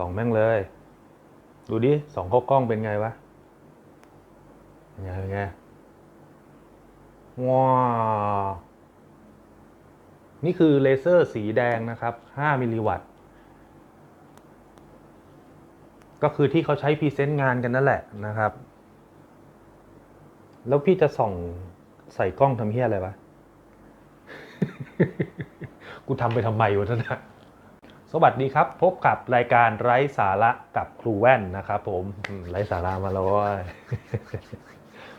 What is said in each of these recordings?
ส่องแม่งเลย ดูดิสองเข้ากล้องเป็นไงวะเป็นไงเป็นไงว้าวนี่คือเลเซอร์สีแดงนะครับ 5 มิลลิวัตต์ ก็คือที่เขาใช้พรีเซนต์งานกันนั่นแหละนะครับ แล้วพี่จะส่องใส่กล้องทำเฮี้ยอะไรวะ กูทำไปทำไมวะท่านนะ สวัสดีครับ พบกับรายการไร้สาระกับครูแว่นนะครับผมไร้สาระมาแล้วว้ย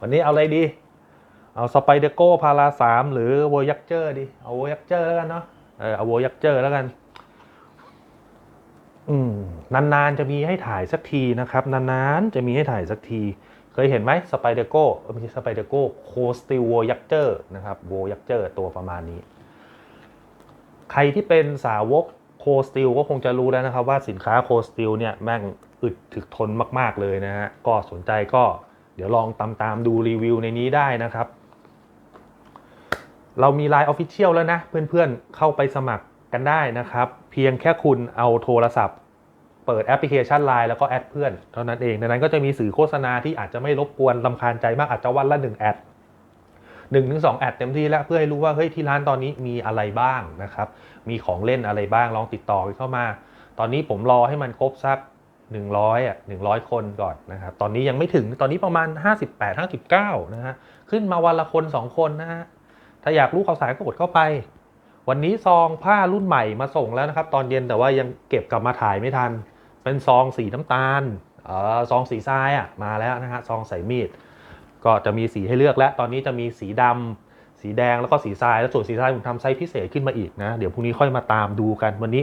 วันนี้เอาอะไรดี เอาสไปเดโก้พาราสามหรือโวยักเจอร์ดีเอาโวยักเจอร์แล้วกันเนาะเออเอาโวยักเจอร์แล้วกัน อืมนานๆจะมีให้ถ่ายสักทีนะครับ นานๆจะมีให้ถ่ายสักที เคยเห็นไหมสไปเดโก้ไม่ใช่สไปเดโก้โคสติโวยักเจอร์นะครับโวยักเจอร์ตัวประมาณนี้ ใครที่เป็นสาวก คสติลก็คงจะรู้แล้วนะครับว่าสินค้าโคสติลเนี่ยแม่งอึดถึกทนมาก ๆ เลยนะฮะก็สนใจก็เดี๋ยวลองตามตามดูรีวิวในนี้ได้นะครับ เรามี Line Official แล้วนะ เพื่อนๆ เข้าไปสมัครกันได้นะครับ เพียงแค่คุณเอาโทรศัพท์ เปิดแอปพลิเคชัน Line แล้วก็แอดเพื่อน เท่านั้นเองดังนั้นก็จะมีสื่อโฆษณาที่อาจจะไม่รบกวนลำคาญใจมากอาจจะวันละหนึ่งแอด หนึ่งถึงสองแอดเต็มที่แล้วเพื่อให้รู้ว่าเฮ้ยที่ร้านตอนนี้มีอะไรบ้างนะครับมีของเล่นอะไรบ้างลองติดต่อเข้ามา ตอนนี้ผมรอให้มันครบสัก100อะ100 คนก่อนนะครับตอนนี้ยังไม่ถึงตอนนี้ประมาณ 58 59นะฮะขึ้นมาวันละคน 2 คนนะฮะถ้าอยากรู้ข่าวสารก็กดเข้าไป วันนี้ซองผ้ารุ่นใหม่มาส่งแล้วนะครับ ตอนเย็นแต่ว่ายังเก็บกลับมาถ่ายไม่ทัน เป็นซองสีน้ำตาลเออซองสีทรายอะมาแล้วนะฮะซองใส่มีด ก็จะมีสีให้เลือกแล้ว ตอนนี้จะมีสีดำสีแดงแล้วก็สีทราย แล้วส่วนสีทรายผมทำไซส์พิเศษขึ้นมาอีกนะ เดี๋ยวพรุ่งนี้ค่อยมาตามดูกัน วันนี้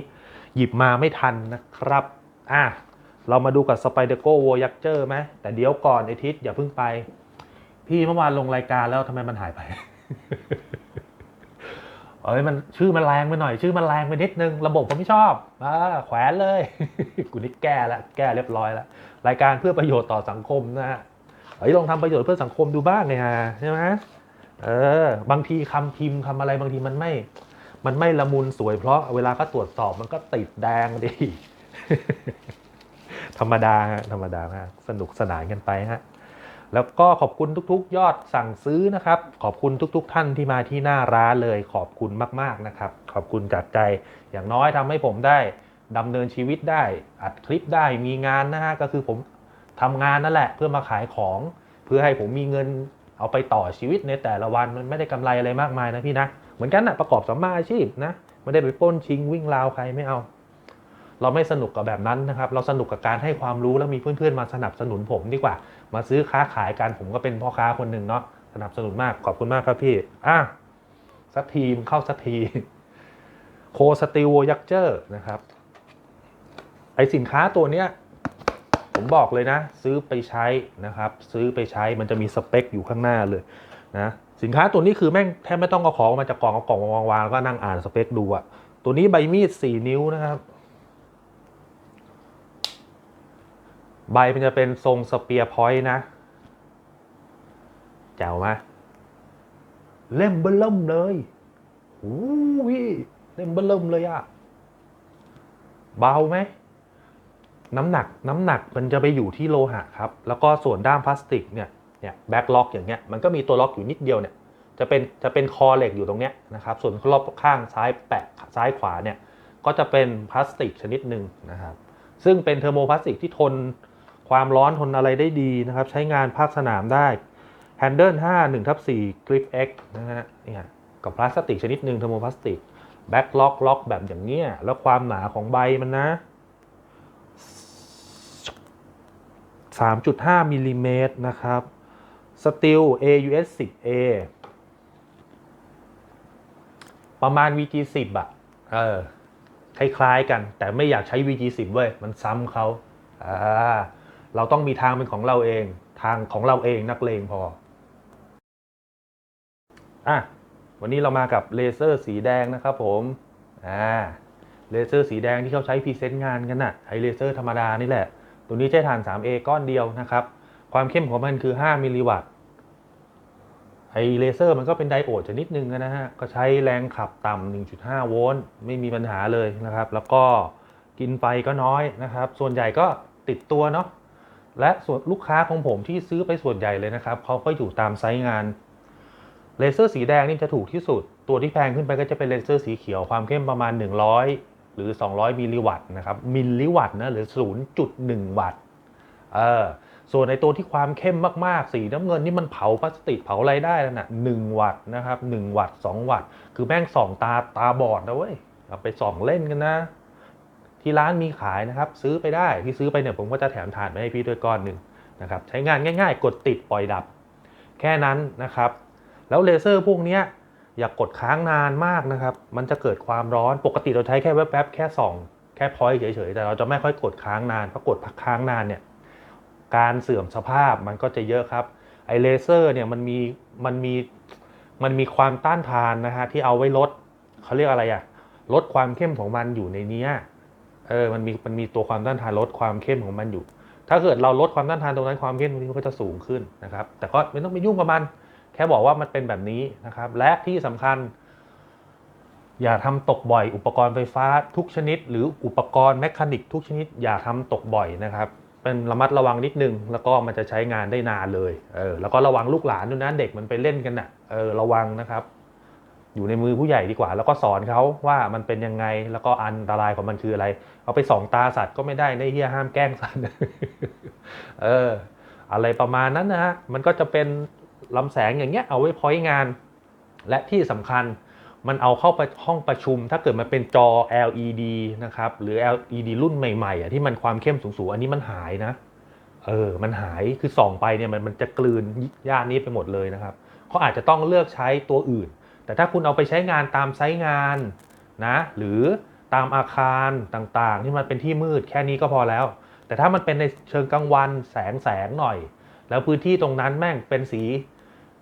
หยิบมาไม่ทันนะครับ อะ เรามาดูกับสไปเดโก้โวยักเจอร์ไหม แต่เดี๋ยวก่อนไอทิศอย่าเพิ่งไป พี่เมื่อวานลงรายการแล้วทำไมมันหายไป เอ้ยมันชื่อมันแรงไปหน่อย ชื่อมันแรงไปนิดนึง ระบบผมไม่ชอบอ่าแขวนเลย กูนี่แก้แล้วแก้เรียบร้อยแล้ว รายการเพื่อประโยชน์ต่อสังคมนะฮะ ฮ้ยลองทำประโยชน์เพื่อสังคมดูบ้างไงฮะใช่ไหมเออบางทีคำพิมพ์คำอะไรบางทีมันไม่ มันไม่ละมุนสวยเพราะเวลาก็ตรวจสอบมันก็ติดแดงดิธรรมดาฮะธรรมดามากสนุกสนานกันไปฮะแล้วก็ขอบคุณทุก ๆ ยอดสั่งซื้อนะครับ ขอบคุณทุก ๆ ท่านที่มาที่หน้าร้านเลยขอบคุณมากๆนะครับ ขอบคุณจากใจอย่างน้อยทำให้ผมได้ดำเนินชีวิตได้อัดคลิปได้มีงานนะฮะก็คือผม ทำงานนั่นแหละ เพื่อมาขายของ เพื่อให้ผมมีเงินเอาไปต่อชีวิตในแต่ละวันมันไม่ได้กำไรอะไรมากมายนะพี่นะเหมือนกันนะประกอบสัมมาอาชีพนะไม่ได้ไปป้นชิงวิ่งราวใครไม่เอา เราไม่สนุกกับแบบนั้นนะครับ เราสนุกกับการให้ความรู้แล้วมีเพื่อนๆมาสนับสนุนผมดีกว่า มาซื้อค้าขายกันผมก็เป็นพ่อค้าคนหนึ่งเนาะสนับสนุนมากขอบคุณมากครับพี่อะสักทีมเข้าสักทีโคสติวยักเจอร์นะครับไอสินค้าตัวเนี้ย ผมบอกเลยนะ ซื้อไปใช้นะครับ ซื้อไปใช้มันจะมีสเปคอยู่ข้างหน้าเลยนะสินค้าตัวนี้คือแม่งแทบไม่ต้องเอาของมาจากกล่องเอากล่องมาวางแล้วก็นั่งอ่านสเปคดูอะตัวนี้ใบมีด4นิ้วนะครับ ใบมันจะเป็นทรงสเปียร์พอยต์นะแจ๋วไหมเล่มเบิ่มเลยโอ้ยเล่มเบิ่มเลยอะเบาไหม น้ำหนักน้ำหนักมันจะไปอยู่ที่โลหะครับ แล้วก็ส่วนด้ามพลาสติกเนี่ยเนี่ยแบ็กล็อกอย่างเงี้ยมันก็มีตัวล็อกอยู่นิดเดียวเนี่ยจะเป็นจะเป็นคอเหล็กอยู่ตรงเนี้ยนะครับส่วนรอบข้างซ้ายแปะซ้ายขวาเนี่ยก็จะเป็นพลาสติกชนิดหนึ่งนะครับซึ่งเป็นเทอร์โมพลาสติกที่ทนความร้อนทนอะไรได้ดีนะครับ ใช้งานภาคสนามได้ Handle 5 1ทับ4 Grip X นะฮะเนี่ยกับพลาสติกชนิดหนึ่งเทอร์โมพลาสติกแบ็กล็อกล็อกแบบอย่างเนี้ยแล้วความหนาของใบมันนะ 3.5มิลลิเมตรนะครับสตีล AUS 10A ประมาณ VG 10อะเออคล้ายๆกัน แต่ไม่อยากใช้ VG 10เว้ย มันซ้ำเขาอ่าเราต้องมีทางเป็นของเราเอง ทางของเราเองนักเลงพอ อะ วันนี้เรามากับเลเซอร์สีแดงนะครับผม อ่า เลเซอร์สีแดงที่เขาใช้พรีเซนต์งานกันน่ะไอเลเซอร์ธรรมดานี่แหละ ตัวนี้ใช้ถ่าน 3A ก้อนเดียวนะครับ ความเข้มของมันคือ 5 มิลลิวัตต์ ไอเลเซอร์มันก็เป็นไดโอดชนิดหนึ่งนะฮะ ก็ใช้แรงขับต่ำ1.5 โวลต์ ไม่มีปัญหาเลยนะครับ แล้วก็กินไฟก็น้อยนะครับ ส่วนใหญ่ก็ติดตัวเนาะ และส่วนลูกค้าของผมที่ซื้อไปส่วนใหญ่เลยนะครับ เขาก็อยู่ตามไซต์งาน เลเซอร์สีแดงนี่จะถูกที่สุด ตัวที่แพงขึ้นไปก็จะเป็นเลเซอร์สีเขียว ความเข้มประมาณ 100 หรือ 200 มิลลิวัตต์นะครับมิลลิวัตต์นะหรือ 0.1 วัตต์เออส่วนในตัวที่ความเข้มมากๆ สีน้ำเงินนี่มันเผาพลาสติกเผาอะไรได้แล้วนะ1วัตต์นะครับ1วัตต์2วัตต์คือแม่งส่องตาตาบอดนะเว้ยเอาไปส่องเล่นกันนะ ที่ร้านมีขายนะครับ ซื้อไปได้ที่ซื้อไปเนี่ยผมก็จะแถมถ่านมาให้พี่ด้วยก้อนหนึ่งนะครับใช้งานง่าย ๆ กดติดปล่อยดับ แค่นั้นนะครับ แล้วเลเซอร์พวกนี้ อย่ากกดค้างนานมากนะครับ มันจะเกิดความร้อนปกติเราใช้แค่แวบๆแค่ส่องแค่พอยต์เฉยๆ แต่เราจะไม่ค่อยกดค้างนานเพราะกดพักค้างนานเนี่ยการเสื่อมสภาพมันก็จะเยอะครับไอเลเซอร์เนี่ยมันมีมันมีมันมีความต้านทานนะฮะที่เอาไว้ลดเขาเรียกอะไรอะลดความเข้มของมันอยู่ในเนี้ยเออมันมีมันมีตัวความต้านทานลดความเข้มของมันอยู่ ถ้าเกิดเราลดความต้านทานตรงนั้นความเข้มตรงนี้มันก็จะสูงขึ้นนะครับ แต่ก็ไม่ต้องไปยุ่งกับมัน แค่บอกว่ามันเป็นแบบนี้นะครับ และที่สำคัญ อย่าทำตกบ่อย อุปกรณ์ไฟฟ้าทุกชนิด หรืออุปกรณ์แมคานิกทุกชนิด อย่าทำตกบ่อยนะครับ เป็นระมัดระวังนิดนึง แล้วก็มันจะใช้งานได้นานเลยเออแล้วก็ระวังลูกหลานด้วยนะเด็กมันไปเล่นกันน่ะเออระวังนะครับอยู่ในมือผู้ใหญ่ดีกว่า แล้วก็สอนเขาว่ามันเป็นยังไงแล้วก็อันตรายของมันคืออะไร เอาไปส่องตาสัตว์ก็ไม่ได้ในเฮียห้ามแกล้งสัตว์เอออะไรประมาณนั้นนะฮะมันก็จะเป็น ลำแสงอย่างเงี้ยเอาไว้พอยงาน และที่สำคัญมันเอาเข้าไปห้องประชุม ถ้าเกิดมันเป็นจอ LED นะครับ หรือ LED รุ่นใหม่ๆอะที่มันความเข้มสูงๆ อันนี้มันหายนะ เออ มันหายคือส่องไปเนี่ยมันมันจะกลืนย่านนี้ไปหมดเลยนะครับเขาอาจจะต้องเลือกใช้ตัวอื่น แต่ถ้าคุณเอาไปใช้งานตามไซต์งานนะ หรือตามอาคารต่างๆ ที่มันเป็นที่มืดแค่นี้ก็พอแล้ว แต่ถ้ามันเป็นในเชิงกลางวันแสงแสงหน่อย แล้วพื้นที่ตรงนั้นแม่งเป็นสี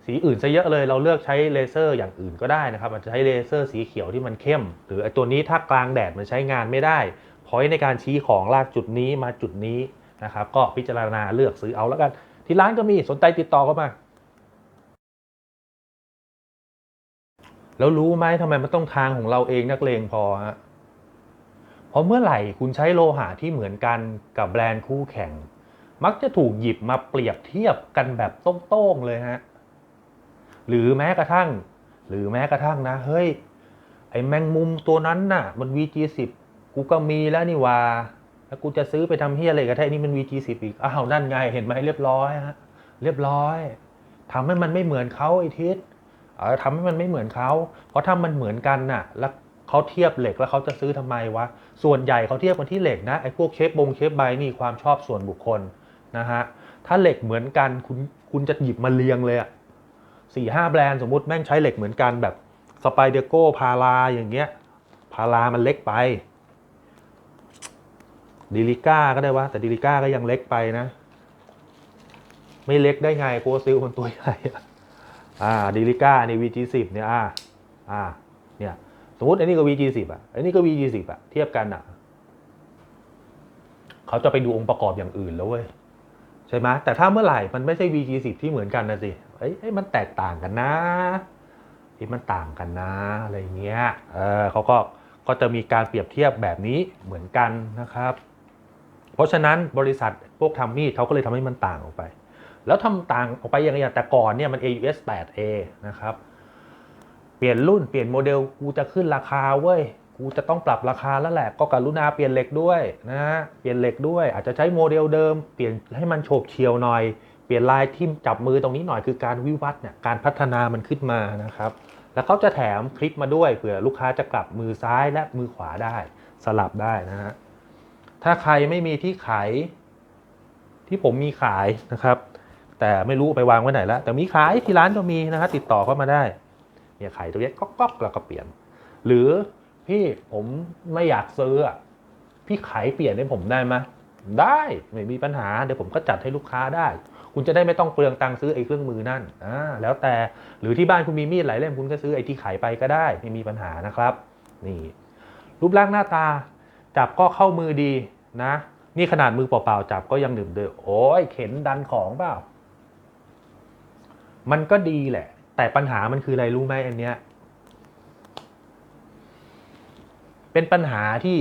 สีอื่นซะเยอะเลยเราเลือกใช้เลเซอร์อย่างอื่นก็ได้นะครับอาจจะใช้เลเซอร์สีเขียวที่มันเข้ม หรือไอตัวนี้ถ้ากลางแดดมันใช้งานไม่ได้พอยในการชี้ของลากจุดนี้มาจุดนี้นะครับก็พิจารณาเลือกซื้อเอาแล้วกัน ที่ร้านก็มีสนใจติดต่อเข้ามา แล้วรู้ไหมทำไมมันต้องทางของเราเองนักเลงพอฮะเพราะเมื่อไหร่คุณใช้โลหะที่เหมือนกันกับแบรนด์คู่แข่ง มักจะถูกหยิบมาเปรียบเทียบกันแบบโต้งๆเลยฮะ หรือแม้กระทั่ง หรือแม้กระทั่งนะ เฮ้ย ไอแมงมุมตัวนั้นน่ะ มัน VG10 กูก็มีแล้วนี่ว่า แล้วกูจะซื้อไปทำเฮียอะไรกับแท้นี่มัน VG10 อีก อ้าวนั่นไงเห็นไหมเรียบร้อยฮะเรียบร้อยทำให้มันไม่เหมือนเขาไอทิศเออทำให้มันไม่เหมือนเขาเพราะถ้ามันเหมือนกันน่ะ แล้วเขาเทียบเหล็กแล้วเขาจะซื้อทำไมวะ ส่วนใหญ่เขาเทียบกันที่เหล็กนะ ไอ้พวกเชฟบงเชฟใบนี่ความชอบส่วนบุคคลนะฮะ ถ้าเหล็กเหมือนกันคุณคุณจะหยิบมาเรียงเลยอะ สี่ห้าแบรนด์สมมติแม่งใช้เหล็กเหมือนกันแบบสไปเดโก้พาราอย่างเงี้ยพารามันเล็กไปดิลิก้าก็ได้วะแต่ดิลิก้าก็ยังเล็กไปนะ ไม่เล็กได้ไงโกซิลมันตัวใหญ่อะอ่าดิลิก้านี่ VG10 เนี่ยอ่าอ่าเนี่ยสมมติอันนี้ก็ VG10 อะอันนี้ก็ VG10 อะเทียบกันอะ เขาจะไปดูองค์ประกอบอย่างอื่นแล้วเว้ย ใช่ไหมแต่ถ้าเมื่อไหร่มันไม่ใช่ VG10 ที่เหมือนกันนะสิเอ้ยมันแตกต่างกันนะที่มันต่างกันนะอะไรเงี้ยเออเขาก็ก็จะมีการเปรียบเทียบแบบนี้เหมือนกันนะครับ เพราะฉะนั้นบริษัทพวกทำมีดเขาก็เลยทำให้มันต่างออกไป แล้วทำต่างออกไปอย่างไรแต่ก่อนเนี่ยมัน AUS 8A นะครับ เปลี่ยนรุ่นเปลี่ยนโมเดลกูจะขึ้นราคาเว้ย กูจะต้องปรับราคาแล้วแหละ ก็กรุณาเปลี่ยนเหล็กด้วยนะ เปลี่ยนเหล็กด้วย อาจจะใช้โมเดลเดิม เปลี่ยนให้มันโฉบเฉียวหน่อย เปลี่ยนลายทิมจับมือตรงนี้หน่อยคือการวิวัฒน์เนี่ย การพัฒนามันขึ้นมานะครับ แล้วเขาจะแถมคลิปมาด้วยเผื่อลูกค้าจะกลับมือซ้ายและมือขวาได้ สลับได้นะฮะ ถ้าใครไม่มีที่ขายที่ผมมีขายนะครับ แต่ไม่รู้ไปวางไว้ไหนแล้ว แต่มีขายที่ร้านก็มีนะครับติดต่อเข้ามาได้ เนี่ยขายตัวเนี้ก๊อกก๊อกแล้วก็เปลี่ยน หรือ พี่ผมไม่อยากซื้อพี่ขายเปลี่ยนให้ผมได้ไหมได้ไม่มีปัญหาเดี๋ยวผมก็จัดให้ลูกค้าได้ คุณจะได้ไม่ต้องเปลืองตังค์ซื้อไอ้เครื่องมือนั่นอ่าแล้วแต่หรือที่บ้านคุณมีมีดหลายเล่มคุณก็ซื้อไอ้ที่ขายไปก็ได้ไม่มีปัญหานะครับ นี่ รูปร่างหน้าตา จับก็เข้ามือดีนะ นี่ขนาดมือเปล่าๆจับก็ยังดื่มเดือโอ้ยเข็นดันของเปล่า มันก็ดีแหละ แต่ปัญหามันคืออะไรรู้ไหมอันเนี้ย เป็นปัญหาที่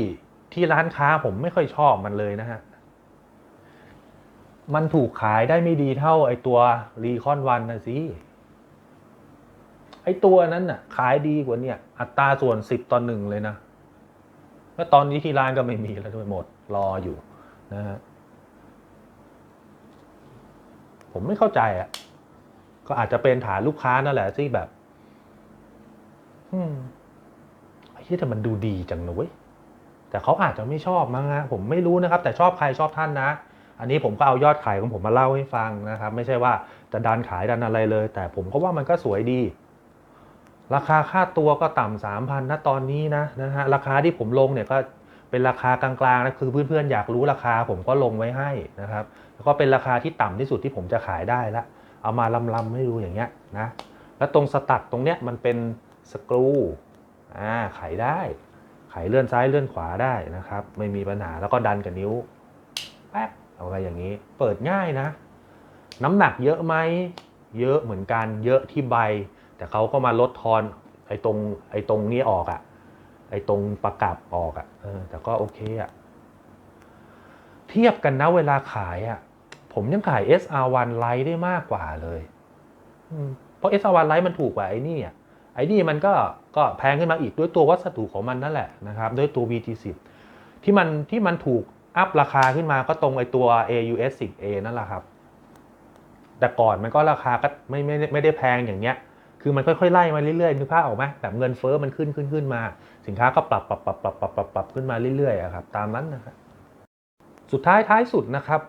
ที่ร้านค้าผมไม่ค่อยชอบมันเลยนะฮะ มันถูกขายได้ไม่ดีเท่าไอตัวรีคอนวันนะสิ ไอตัวนั้นน่ะ ขายดีกว่าเนี่ย อัตราส่วนสิบต่อหนึ่งเลยนะแล้วตอนนี้ที่ร้านก็ไม่มีแล้วด้วยหมดรออยู่นะฮะผมไม่เข้าใจอะ ก็อาจจะเป็นฐานลูกค้านั่นแหละที่แบบ อืม ที่แต่มันดูดีจังนะเว้ยแต่เขาอาจจะไม่ชอบมั้งฮะผมไม่รู้นะครับ แต่ชอบใครชอบท่านนะ อันนี้ผมก็เอายอดขายของผมมาเล่าให้ฟังนะครับ ไม่ใช่ว่าจะดันขายดันอะไรเลย แต่ผมก็ว่ามันก็สวยดี ราคาค่าตัวก็ต่ำสามพันนะตอนนี้นะนะฮะราคาที่ผมลงเนี่ยก็เป็นราคากลางๆนะคือเพื่อนๆอยากรู้ราคาผมก็ลงไว้ให้นะครับ แล้วก็เป็นราคาที่ต่ำที่สุดที่ผมจะขายได้ละเอามาลำๆให้ดูอย่างเงี้ยนะแล้วตรงสตัดตรงเนี้ยมันเป็นสกรู อ่าไขได้ ไขเลื่อนซ้ายเลื่อนขวาได้นะครับ ไม่มีปัญหาแล้วก็ดันกับนิ้วแป๊บอาไปอย่างนี้ เปิดง่ายนะ น้ำหนักเยอะไหมเยอะเหมือนกันเยอะที่ใบ แต่เขาก็มาลดทอนไอ้ตรงไอ้ตรงนี้ออกอะ่ะไอ้ตรงประกับออกอะ่ะเออแต่ก็โอเคอะ่ะเทียบกันนะเวลาขายอะ่ะผมยังขาย SR1 Lite ได้มากกว่าเลย เพราะ SR1 Lite มันถูกกว่าไอ้นี่อะ ไอ้นี่มันก็ก็แพงขึ้นมาอีกด้วยตัววัสดุของมันนั่นแหละนะครับด้วยตัว VT10 ที่มันที่มันถูกอัพราคาขึ้นมาก็ตรงไอตัว AUS 10A นั่นแหละครับ แต่ก่อนมันก็ราคาก็ไม่ไม่ไม่ได้แพงอย่างเงี้ย คือมันค่อยๆไล่มาเรื่อยๆนึกภาพออกไหมแบบเงินเฟ้อมันขึ้นขึ้นขึ้นมา สินค้าก็ปรับปรับปรับปรับปรับปรับปรับขึ้นมาเรื่อยๆครับตามนั้นนะครับสุดท้ายท้ายสุดนะครับ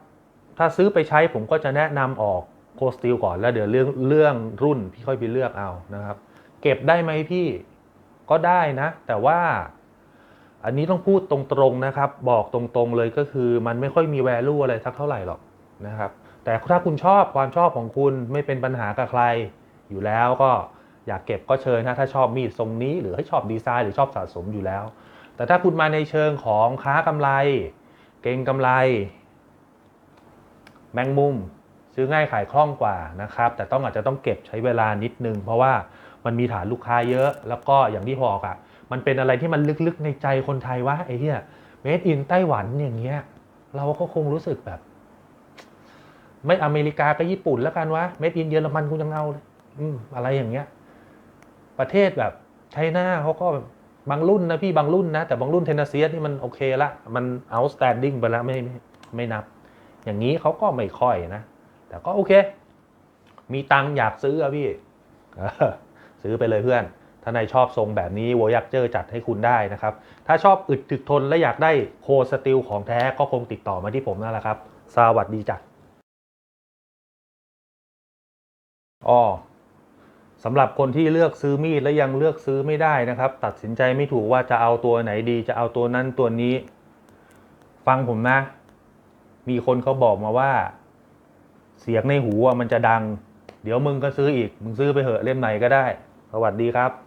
ถ้าซื้อไปใช้ผมก็จะแนะนำออกโคสติลก่อนแล้วเดี๋ยวเรื่องเรื่องรุ่นพี่ค่อยไปเลือกเอานะครับ เก็บได้ไหมพี่ ก็ได้นะ แต่ว่าอันนี้ต้องพูดตรงๆนะครับ บอกตรงๆเลยก็คือมันไม่ค่อยมี value อะไรสักเท่าไหร่หรอกนะครับ แต่ถ้าคุณชอบความชอบของคุณไม่เป็นปัญหากับใคร อยู่แล้วก็อยากเก็บก็เชิญนะถ้าชอบมีดทรงนี้ หรือให้ชอบดีไซน์หรือชอบสะสมอยู่แล้ว แต่ถ้าคุณมาในเชิงของค้ากำไร เก่งกำไร แมงมุม ซื้อง่ายขายคล่องกว่านะครับ แต่ต้องอาจจะต้องเก็บใช้เวลานิดนึง เพราะว่า มันมีฐานลูกค้าเยอะ แล้วก็อย่างที่บอกอะ่ะ มันเป็นอะไรที่มันลึกๆในใจคนไทยว่าไอ้เหี้ยเมดอินไต้หวันอย่างเงี้ย เราก็คงรู้สึกแบบ ไม่อเมริกาก็ญี่ปุ่นแล้วกันวะเมดอินเยอรมันกูยังเอาเลยอืมอะไรอย่างเงี้ย ประเทศแบบไชน่าเขาก็บางรุ่นนะพี่บางรุ่นนะ แต่บางรุ่นเทนเนสเซียนี่มันโอเคละ มัน outstanding ไปแล้วไม่ไม่ไม่นับ อย่างนี้เขาก็ไม่ค่อยนะ แต่ก็โอเค มีตังอยากซื้ออะพี่ ซื้อไปเลยเพื่อน ถ้านายชอบทรงแบบนี้โวยักเจอจัดให้คุณได้นะครับ ถ้าชอบอึดถึกทนและอยากได้โคสติลของแท้ก็คงติดต่อมาที่ผมนั่นแหละครับ สวัสดีจ้ะอ๋อสำหรับคนที่เลือกซื้อมีดและยังเลือกซื้อไม่ได้นะครับ ตัดสินใจไม่ถูกว่าจะเอาตัวไหนดี จะเอาตัวนั้นตัวนี้ ฟังผมนะ มีคนเขาบอกมาว่า เสียงในหูมันจะดัง เดี๋ยวมึงก็ซื้ออีก มึงซื้อไปเหอะเล่มไหนก็ได้ สวัสดีครับ